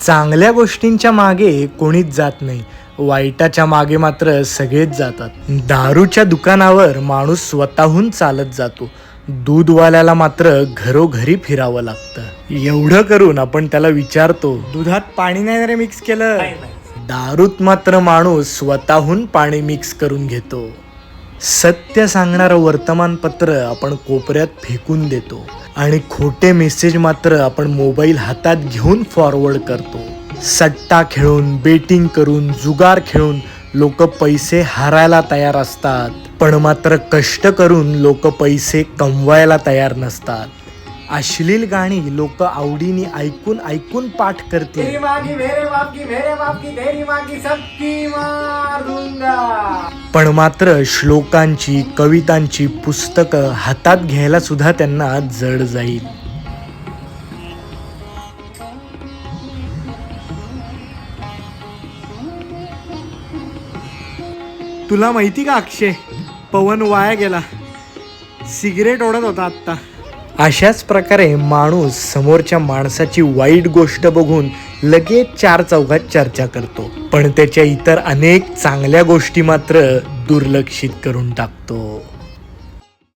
चांगल्या गोष्टींच्या मागे कोणीच जात नाही. वाईटाच्या मागे मात्र सगळेच जातात. दारूच्या दुकानावर माणूस स्वतःहून चालत जातो. दूधवाल्याला मात्र घरोघरी फिरावं लागतं. एवढं करून आपण त्याला विचारतो दुधात पाणी नाही रे मिक्स केलं? दारूत मात्र माणूस स्वतःहून पाणी मिक्स करून घेतो. सत्य सांगणारं वर्तमानपत्र आपण कोपऱ्यात फेकून देतो आणि खोटे मेसेज मात्र आपण मोबाईल हातात घेऊन फॉरवर्ड करतो. सट्टा खेळून बेटिंग करून जुगार खेळून लोक पैसे हारायला तयार असतात. पण मात्र कष्ट करून लोक पैसे कमवायला तयार नसतात. अश्लील गाणी लोक आवडीने ऐकून ऐकून पाठ करतील. पण मात्र श्लोकांची कवितांची पुस्तकं हातात घ्यायला सुद्धा त्यांना जड जाईल. तुला माहिती का अक्षय? पवन वाया गेला. सिगरेट ओढत होता आत्ता. अशाच प्रकारे माणूस समोरच्या माणसाची वाईट गोष्ट बघून लगेच चार चौघात चर्चा करतो. पण त्याच्या इतर अनेक चांगल्या गोष्टी मात्र दुर्लक्षित करून टाकतो.